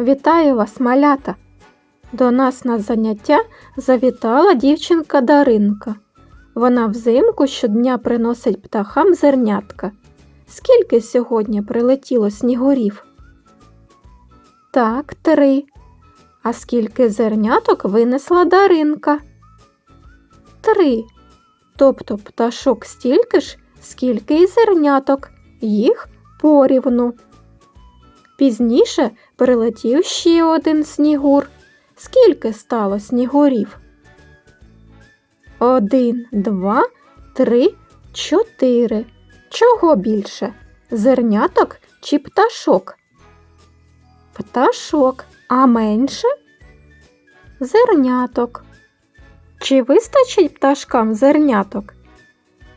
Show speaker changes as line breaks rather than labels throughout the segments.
Вітаю вас, малята! До нас на заняття завітала дівчинка Даринка. Вона взимку щодня приносить птахам зернятка. Скільки сьогодні прилетіло снігурів? Так, три. А скільки зерняток винесла Даринка? Три. Тобто пташок стільки ж, скільки й зерняток, їх порівну. Пізніше прилетів ще один снігур. Скільки стало снігурів? Один, два, три, чотири. Чого більше? Зерняток чи пташок? Пташок, а менше? Зерняток. Чи вистачить пташкам зерняток?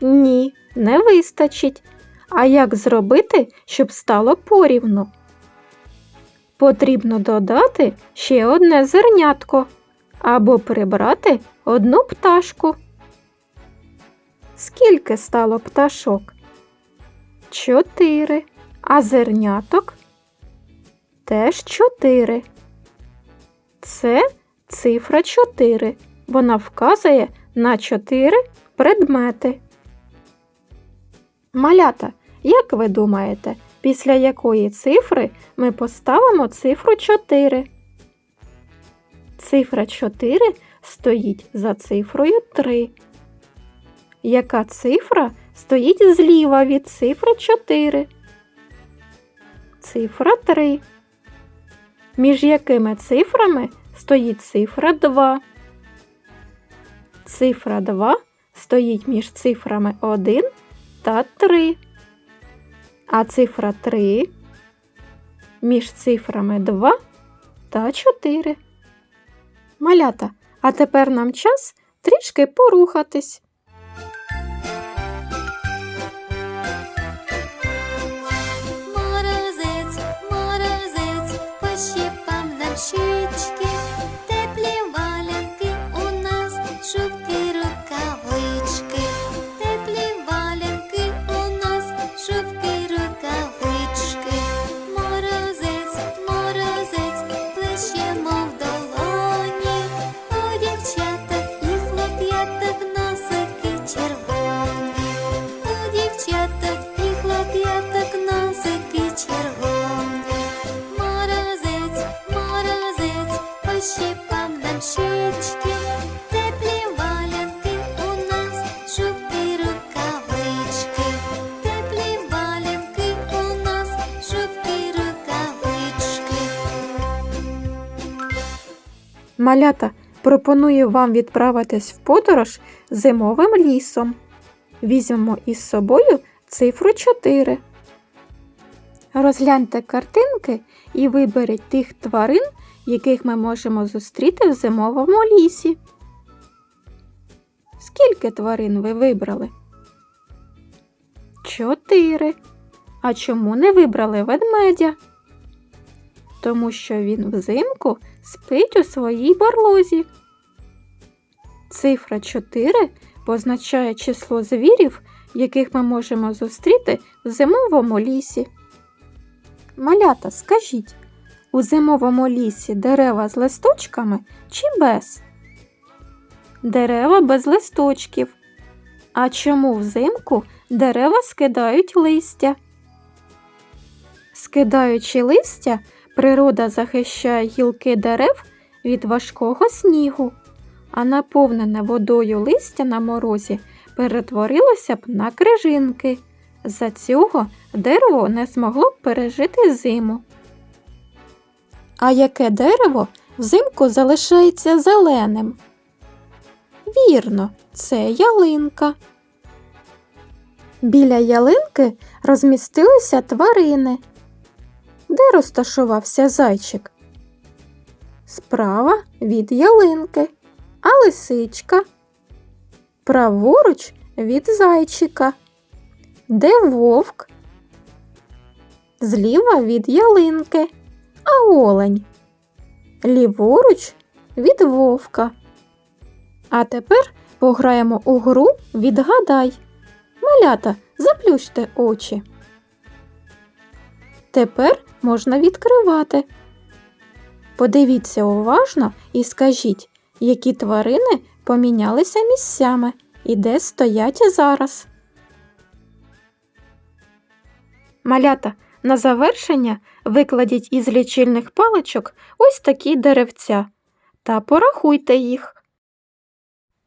Ні, не вистачить. А як зробити, щоб стало порівну? Потрібно додати ще одне зернятко або прибрати одну пташку. Скільки стало пташок? Чотири. А зерняток? Теж чотири. Це цифра 4. Вона вказує на чотири предмети. Малята, як ви думаєте, після якої цифри ми поставимо цифру 4? Цифра 4 стоїть за цифрою 3. Яка цифра стоїть зліва від цифри 4? Цифра 3. Між якими цифрами стоїть цифра 2? Цифра 2 стоїть між цифрами 1 та 3. А цифра 3 між цифрами 2 та 4. Малята, а тепер нам час трішки порухатись.
Морозець, морозець, пощипав нам щічки, пощипав теплі валянки у нас, шубки, рукавички, теплі валянки у нас, шубки, рукавички.
Малята, пропоную вам відправитись в подорож зимовим лісом. Візьмемо із собою цифру 4. Розгляньте картинки і виберіть тих тварин, яких ми можемо зустріти в зимовому лісі. Скільки тварин ви вибрали? Чотири. А чому не вибрали ведмедя? Тому що він взимку спить у своїй барлозі. Цифра 4 позначає число звірів, яких ми можемо зустріти в зимовому лісі. Малята, скажіть, у зимовому лісі дерева з листочками чи без? Дерева без листочків. А чому взимку дерева скидають листя? Скидаючи листя, природа захищає гілки дерев від важкого снігу, а наповнене водою листя на морозі перетворилося б на крижинки. За цього дерево не змогло б пережити зиму. А яке дерево взимку залишається зеленим? Вірно, це ялинка. Біля ялинки розмістилися тварини. Де розташувався зайчик? Справа від ялинки, а лисичка. Праворуч від зайчика. Де вовк? Зліва від ялинки, а олень. Ліворуч від вовка. А тепер пограємо у гру Відгадай. Малята, заплющте очі. Тепер можна відкривати. Подивіться уважно і скажіть, які тварини помінялися місцями і де стоять зараз. Малята, на завершення викладіть із лічильних паличок ось такі деревця та порахуйте їх.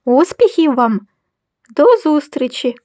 Успіхів вам! До зустрічі!